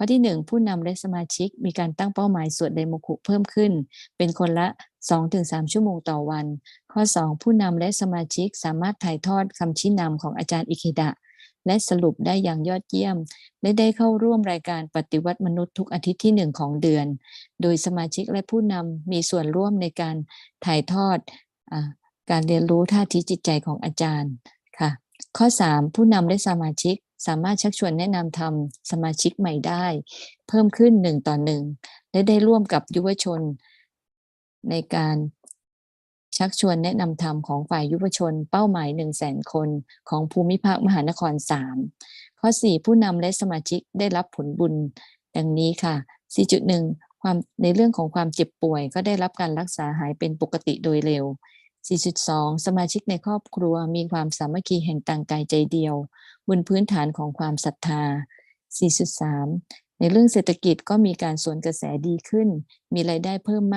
ข้อที่ 1 ผู้นำและสมาชิกมีการตั้งเป้าหมายสวดไดโมคุเพิ่มขึ้น เป็นคนละ 2-3 ชั่วโมงต่อวัน ข้อ 2 ผู้นำและสมาชิกสามารถถ่ายทอดคำชี้นำของอาจารย์อิเคดะ และสรุปได้อย่างยอดเยี่ยม และได้เข้าร่วมรายการปฏิวัติมนุษย์ทุกอาทิตย์ที่ 1 ของเดือน โดยสมาชิกและผู้นำมีส่วนร่วมในการถ่ายทอดอการเรียนรู้ท่าทีจิตใจของอาจารย์ค่ะ ข้อ 3 ผู้นำและสมาชิก สามารถชักชวนแนะนำทำสมาชิกใหม่ได้ เพิ่มขึ้น1ต่อ1และได้ร่วมกับยุวชน ในการชักชวนแนะนำธรรมของฝ่ายยุวชน เป้าหมาย1 0 0 0 0แสนคนของภูมิภาคมหานคร 3 ข้อ 4 ผู้นำและสมาชิกได้รับผลบุญ ดังนี้ค่ะ 4.1 ความในเรื่องของความเจ็บป่วย ก็ได้รับการรักษาหายเป็นปกติโดยเร็ว 4.2 สมาชิกในครอบครัวมีความสามัคคีแห่งต่างกายใจเดียว บนพื้นฐานของความศรัทธา 4.3 ในเรื่องเศรษฐกิจก็มีการสวนกระแสดีขึ้น มีรายได้เพิ่มมาก